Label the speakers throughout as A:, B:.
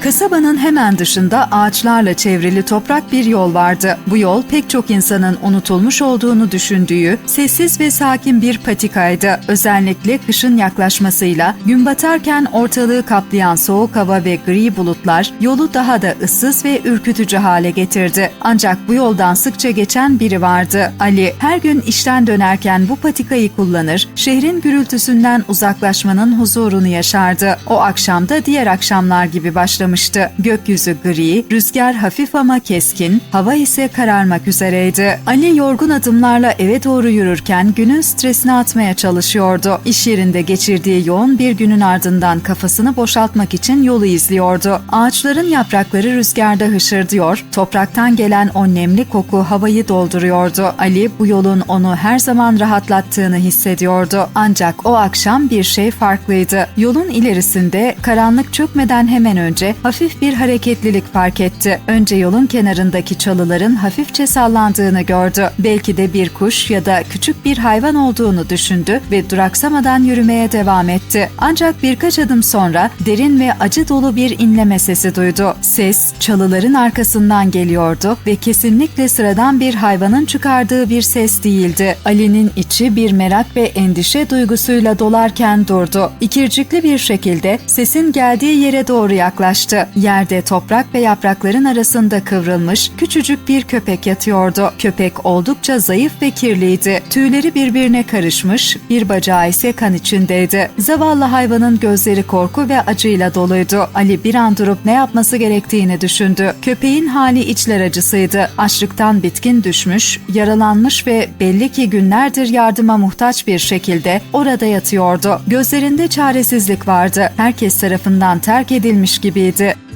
A: Kasabanın hemen dışında ağaçlarla çevrili toprak bir yol vardı. Bu yol pek çok insanın unutulmuş olduğunu düşündüğü sessiz ve sakin bir patikaydı. Özellikle kışın yaklaşmasıyla gün batarken ortalığı kaplayan soğuk hava ve gri bulutlar yolu daha da ıssız ve ürkütücü hale getirdi. Ancak bu yoldan sıkça geçen biri vardı. Ali her gün işten dönerken bu patikayı kullanır, şehrin gürültüsünden uzaklaşmanın huzurunu yaşardı. O akşam da diğer akşamlar gibi başlamıştı. Gökyüzü gri, rüzgar hafif ama keskin, hava ise kararmak üzereydi. Ali yorgun adımlarla eve doğru yürürken günün stresini atmaya çalışıyordu. İş yerinde geçirdiği yoğun bir günün ardından kafasını boşaltmak için yolu izliyordu. Ağaçların yaprakları rüzgarda hışırdıyor, topraktan gelen o nemli koku havayı dolduruyordu. Ali bu yolun onu her zaman rahatlattığını hissediyordu. Ancak o akşam bir şey farklıydı. Yolun ilerisinde karanlık çökmeden hemen önce hafif bir hareketlilik fark etti. Önce yolun kenarındaki çalıların hafifçe sallandığını gördü. Belki de bir kuş ya da küçük bir hayvan olduğunu düşündü ve duraksamadan yürümeye devam etti. Ancak birkaç adım sonra derin ve acı dolu bir inleme sesi duydu. Ses çalıların arkasından geliyordu ve kesinlikle sıradan bir hayvanın çıkardığı bir ses değildi. Ali'nin içi bir merak ve endişe duygusuyla dolarken durdu. İkircikli bir şekilde sesin geldiği yere doğru yaklaştı. Yerde toprak ve yaprakların arasında kıvrılmış küçücük bir köpek yatıyordu. Köpek oldukça zayıf ve kirliydi. Tüyleri birbirine karışmış, bir bacağı ise kan içindeydi. Zavallı hayvanın gözleri korku ve acıyla doluydu. Ali bir an durup ne yapması gerektiğini düşündü. Köpeğin hali içler acısıydı. Açlıktan bitkin düşmüş, yaralanmış ve belli ki günlerdir yardıma muhtaç bir şekilde orada yatıyordu. Gözlerinde çaresizlik vardı. Herkes tarafından terk edilmiş gibiydi. it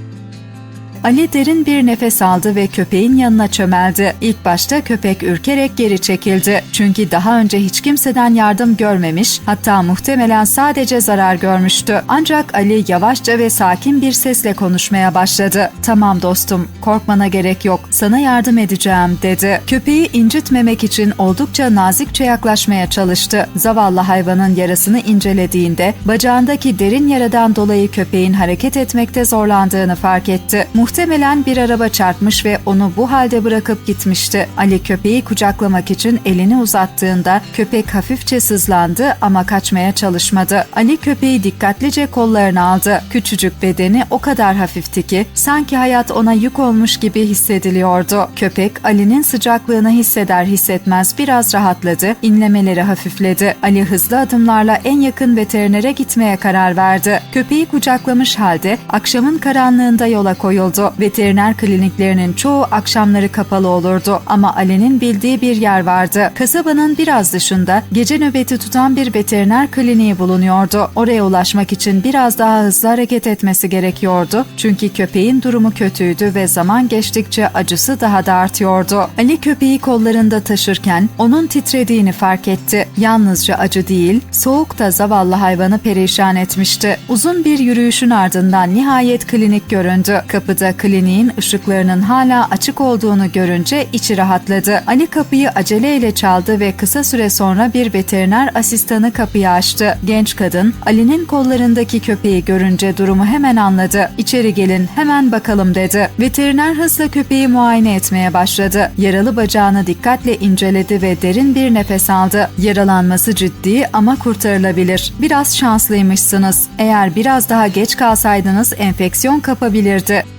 A: Ali derin bir nefes aldı ve köpeğin yanına çömeldi. İlk başta köpek ürkerek geri çekildi. Çünkü daha önce hiç kimseden yardım görmemiş, hatta muhtemelen sadece zarar görmüştü. Ancak Ali yavaşça ve sakin bir sesle konuşmaya başladı. "Tamam dostum, korkmana gerek yok. Sana yardım edeceğim." dedi. Köpeği incitmemek için oldukça nazikçe yaklaşmaya çalıştı. Zavallı hayvanın yarasını incelediğinde bacağındaki derin yaradan dolayı köpeğin hareket etmekte zorlandığını fark etti. Muhtemelen bir araba çarpmış ve onu bu halde bırakıp gitmişti. Ali köpeği kucaklamak için elini uzattığında köpek hafifçe sızlandı ama kaçmaya çalışmadı. Ali köpeği dikkatlice kollarına aldı. Küçücük bedeni o kadar hafifti ki sanki hayat ona yük olmuş gibi hissediliyordu. Köpek Ali'nin sıcaklığını hisseder hissetmez biraz rahatladı, inlemeleri hafifledi. Ali hızlı adımlarla en yakın veterinere gitmeye karar verdi. Köpeği kucaklamış halde akşamın karanlığında yola koyuldu. Veteriner kliniklerinin çoğu akşamları kapalı olurdu ama Ali'nin bildiği bir yer vardı. Kasabanın biraz dışında gece nöbeti tutan bir veteriner kliniği bulunuyordu. Oraya ulaşmak için biraz daha hızlı hareket etmesi gerekiyordu. Çünkü köpeğin durumu kötüydü ve zaman geçtikçe acısı daha da artıyordu. Ali köpeği kollarında taşırken onun titrediğini fark etti. Yalnızca acı değil, soğuk da zavallı hayvanı perişan etmişti. Uzun bir yürüyüşün ardından nihayet klinik göründü. Kapıda kliniğin ışıklarının hala açık olduğunu görünce içi rahatladı. Ali kapıyı aceleyle çaldı ve kısa süre sonra bir veteriner asistanı kapıyı açtı. Genç kadın Ali'nin kollarındaki köpeği görünce durumu hemen anladı. İçeri gelin hemen bakalım dedi. Veteriner hızla köpeği muayene etmeye başladı. Yaralı bacağını dikkatle inceledi ve derin bir nefes aldı. Yaralanması ciddi ama kurtarılabilir. Biraz şanslıymışsınız. Eğer biraz daha geç kalsaydınız enfeksiyon kapabilirdi.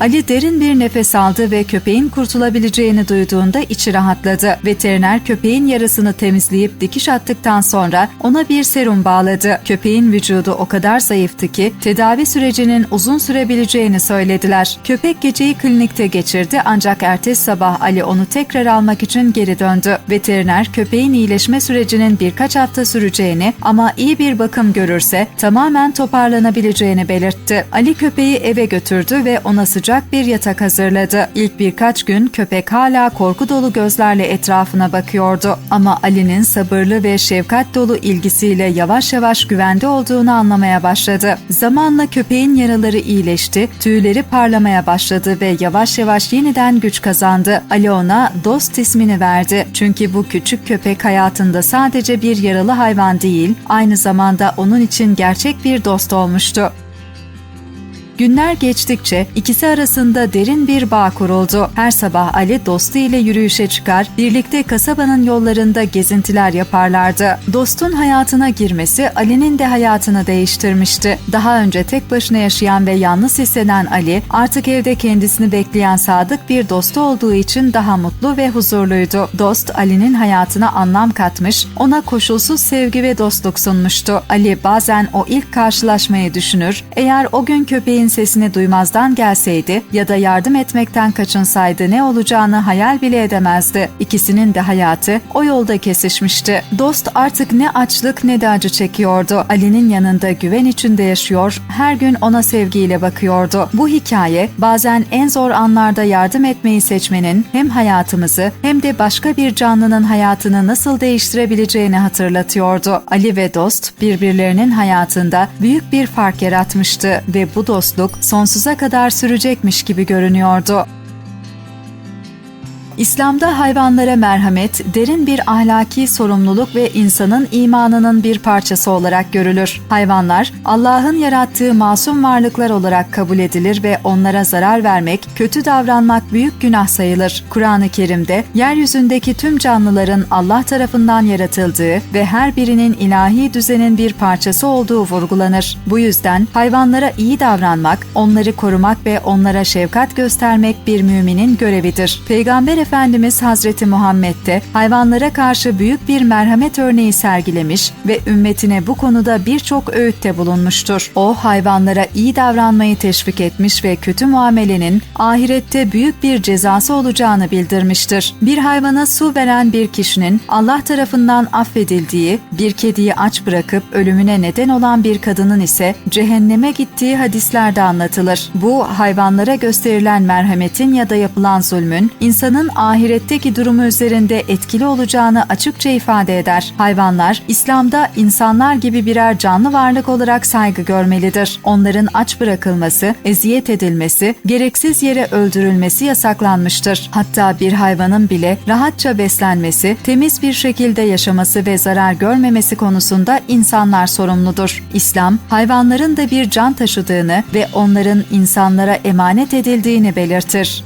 A: Ali derin bir nefes aldı ve köpeğin kurtulabileceğini duyduğunda içi rahatladı. Veteriner köpeğin yarasını temizleyip dikiş attıktan sonra ona bir serum bağladı. Köpeğin vücudu o kadar zayıftı ki tedavi sürecinin uzun sürebileceğini söylediler. Köpek geceyi klinikte geçirdi ancak ertesi sabah Ali onu tekrar almak için geri döndü. Veteriner köpeğin iyileşme sürecinin birkaç hafta süreceğini ama iyi bir bakım görürse tamamen toparlanabileceğini belirtti. Ali köpeği eve götürdü ve ona sıcak uyuyacak bir yatak hazırladı. İlk birkaç gün köpek hala korku dolu gözlerle etrafına bakıyordu. Ama Ali'nin sabırlı ve şefkat dolu ilgisiyle yavaş yavaş güvende olduğunu anlamaya başladı. Zamanla köpeğin yaraları iyileşti, tüyleri parlamaya başladı ve yavaş yavaş yeniden güç kazandı. Ali ona dost ismini verdi. Çünkü bu küçük köpek hayatında sadece bir yaralı hayvan değil, aynı zamanda onun için gerçek bir dost olmuştu. Günler geçtikçe ikisi arasında derin bir bağ kuruldu. Her sabah Ali dostu ile yürüyüşe çıkar, birlikte kasabanın yollarında gezintiler yaparlardı. Dostun hayatına girmesi Ali'nin de hayatını değiştirmişti. Daha önce tek başına yaşayan ve yalnız hisseden Ali, artık evde kendisini bekleyen sadık bir dostu olduğu için daha mutlu ve huzurluydu. Dost Ali'nin hayatına anlam katmış, ona koşulsuz sevgi ve dostluk sunmuştu. Ali bazen o ilk karşılaşmayı düşünür, eğer o gün köpeğin sesini duymazdan gelseydi ya da yardım etmekten kaçınsaydı ne olacağını hayal bile edemezdi. İkisinin de hayatı o yolda kesişmişti. Dost artık ne açlık ne de acı çekiyordu. Ali'nin yanında güven içinde yaşıyor, her gün ona sevgiyle bakıyordu. Bu hikaye bazen en zor anlarda yardım etmeyi seçmenin hem hayatımızı hem de başka bir canlının hayatını nasıl değiştirebileceğini hatırlatıyordu. Ali ve dost birbirlerinin hayatında büyük bir fark yaratmıştı ve bu dostluk sonsuza kadar sürecekmiş gibi görünüyordu. İslam'da hayvanlara merhamet, derin bir ahlaki sorumluluk ve insanın imanının bir parçası olarak görülür. Hayvanlar, Allah'ın yarattığı masum varlıklar olarak kabul edilir ve onlara zarar vermek, kötü davranmak büyük günah sayılır. Kur'an-ı Kerim'de yeryüzündeki tüm canlıların Allah tarafından yaratıldığı ve her birinin ilahi düzenin bir parçası olduğu vurgulanır. Bu yüzden hayvanlara iyi davranmak, onları korumak ve onlara şefkat göstermek bir müminin görevidir. Peygamber Efendimiz Hazreti Muhammed de hayvanlara karşı büyük bir merhamet örneği sergilemiş ve ümmetine bu konuda birçok öğütte bulunmuştur. O hayvanlara iyi davranmayı teşvik etmiş ve kötü muamelenin ahirette büyük bir cezası olacağını bildirmiştir. Bir hayvana su veren bir kişinin Allah tarafından affedildiği, bir kediyi aç bırakıp ölümüne neden olan bir kadının ise cehenneme gittiği hadislerde anlatılır. Bu hayvanlara gösterilen merhametin ya da yapılan zulmün insanın ahiretteki durumu üzerinde etkili olacağını açıkça ifade eder. Hayvanlar İslam'da insanlar gibi birer canlı varlık olarak saygı görmelidir. Onların aç bırakılması, eziyet edilmesi, gereksiz yere öldürülmesi yasaklanmıştır. Hatta bir hayvanın bile rahatça beslenmesi, temiz bir şekilde yaşaması ve zarar görmemesi konusunda insanlar sorumludur. İslam, hayvanların da bir can taşıdığını ve onların insanlara emanet edildiğini belirtir.